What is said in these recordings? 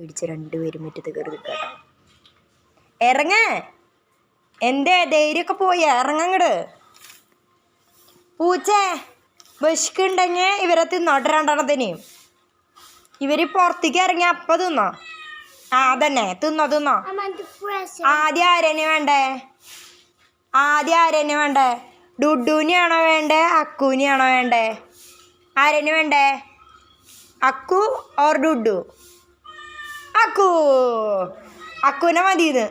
പേടിച്ച് രണ്ടുപേരും മുറ്റത്ത് കയറി നിൽക്കട്ടെ ഇറങ്ങ. എന്റെ ധൈര്യമൊക്കെ പോയി. ഇറങ്ങങ്ങട് പൂച്ചേ വിശക്കുണ്ടെങ്കിൽ ഇവരെ തിന്നോട്ടെ രണ്ടെണ്ണത്തിന് ഇവർ പുറത്തേക്ക് ഇറങ്ങി അപ്പം തിന്നോ. ആ അതന്നെ. തിന്നോ തിന്നോ. ആദ്യം ആരേനെ വേണ്ടേ? ആദ്യം ആരേനെ വേണ്ടേ? ഡുഡുവിനെയാണോ വേണ്ടേ? അക്കുവിനെയാണോ വേണ്ടേ? ആരേനെ വേണ്ടേ? അക്കു ഓർ ഡുഡു? അക്കു. അക്കുവിനെ മതിന്ന്.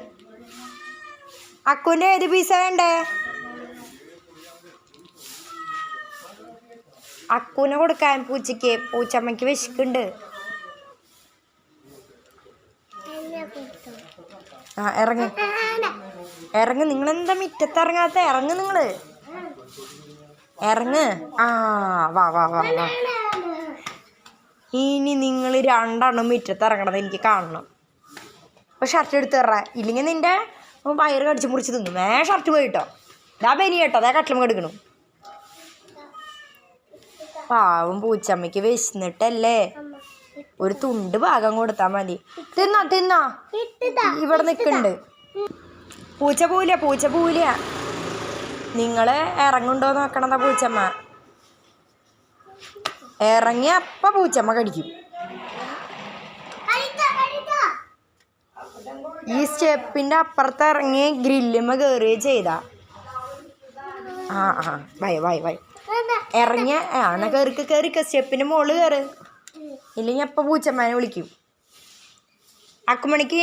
അക്കുവിന്റെ ഏത് പീസ വേണ്ടേ? അക്കുവിനെ കൊടുക്കാൻ പൂച്ചയ്ക്ക് പൂച്ചമ്മയ്ക്ക് വിശക്കുണ്ട്. ആ ഇറങ്ങ്. ഇറങ്ങ്. നിങ്ങളെന്താ മിറ്റത്ത് ഇറങ്ങാത്ത? ഇറങ്ങ് നിങ്ങൾ. ഇറങ്ങ്. ആ വാ വാ വാ വാ. ഇനി നിങ്ങൾ രണ്ടെണ്ണം മുറ്റത്ത് ഇറങ്ങണത് എനിക്ക് കാണണം. അപ്പോൾ ഷർട്ട് എടുത്ത് തറ ഇല്ലെങ്കിൽ നിന്റെ വയറ് കടിച്ച് മുറിച്ച് തിന്നും. വേ ഷർട്ട് പോയിട്ടോ. ഇതാ ബനി കേട്ടോ അതേ കട്ടിലും കെടുക്കണു പാവം പൂച്ചമ്മയ്ക്ക് വിശന്നിട്ടല്ലേ? ഒരു തുണ്ട് ഭാഗം കൊടുത്താൽ മതി. തിന്നോ തിന്നോ? ഇവിടെ നിൽക്കുന്നുണ്ട് പൂച്ച പൂല പൂച്ച പൂല നിങ്ങൾ ഇറങ്ങുണ്ടോ നോക്കണതാ പൂച്ചമ്മ. ഇറങ്ങി അപ്പ പൂച്ചമ്മ കടിക്കും. ഈ സ്റ്റെപ്പിന്റെ അപ്പുറത്ത് ഇറങ്ങി ഗ്രില്ലുമ്മ കയറുകയും ചെയ്ത. ആ ആ വൈ വൈ വൈ ഇറങ്ങിയ ആ എന്നാ കയറിക്ക കയറിക്ക സ്റ്റെപ്പിന്റെ മുകളിൽ കയറ് ഇല്ലെങ്കിൽ അപ്പ പൂച്ചമ്മനെ വിളിക്കും. അക്കുമണിക്ക്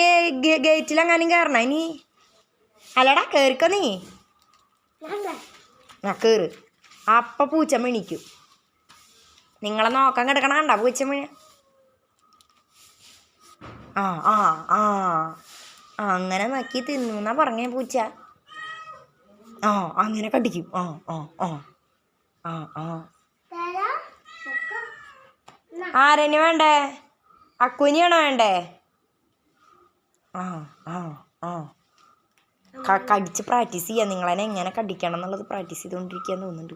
ഗേറ്റിൽ എങ്ങാനും കയറണ ഇനി? അല്ലടാ കയറിക്കോ നീ. ആ കയറ് അപ്പ പൂച്ചമ്മ എണീക്കും. നിങ്ങളെ നോക്കാൻ കിടക്കണണ്ട പൂച്ചമ്മ? ആ ആ ആ. അങ്ങനെ നക്കി തിന്നു എന്നാ പറഞ്ഞേ പൂച്ച. ആ അങ്ങനെ കടിക്കും. ആ ആ ആ. ആ ആ. ആരെന്നെ വേണ്ടേ? അക്കുനിയാണോ വേണ്ടേ? ആ ആ ആ. കടിച്ച് പ്രാക്ടീസ് ചെയ്യാം. നിങ്ങളെന്നെ എങ്ങനെ കടിക്കണം എന്നുള്ളത് പ്രാക്ടീസ് ചെയ്തുകൊണ്ടിരിക്കാൻ തോന്നുന്നുണ്ട്.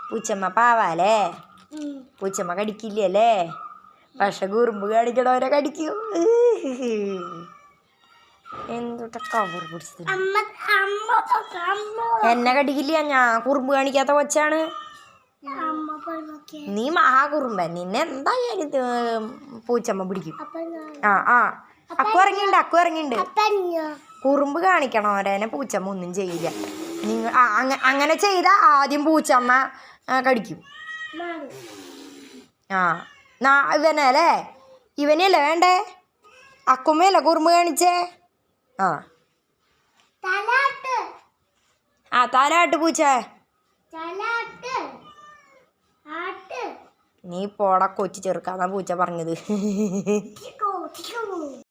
പൂച്ചമ്മ പാവാലേ? പൂച്ചമ്മ കടിക്കില്ലല്ലേ? പക്ഷെ കുറുമ്പ് കാണിക്കണവരെ കടിക്കും. എന്തുട്ട കവർ പിടിച്ചത്? എന്നെ കടിക്കില്ല ഞാൻ കുറുമ്പ് കാണിക്കാത്ത കൊച്ചാണ്. നീ മഹാ കുറുമ്പൻ നിന്നെ എന്തായാലും പൂച്ചമ്മ പിടിക്കും. ആ ആ. അക്കു ഇറങ്ങിണ്ട് അക്കു ഇറങ്ങിണ്ട് കുറുമ്പ് കാണിക്കണവരേനെ പൂച്ചമ്മ ഒന്നും ചെയ്യില്ല. നിങ്ങൾ അങ്ങനെ ചെയ്താൽ ആദ്യം പൂച്ചമ്മ കടിക്കും. ആ നാ ഇവനെ അല്ലേ? ഇവനെയല്ലേ വേണ്ടേ? അക്കുമ്മയല്ലേ കുറുമ്പ് കാണിച്ചേ? ആ. ആ താലാട്ട് പൂച്ച. നീ പോടാ കൊച്ചു ചെറുക്കാന്നാ പൂച്ച പറഞ്ഞത്.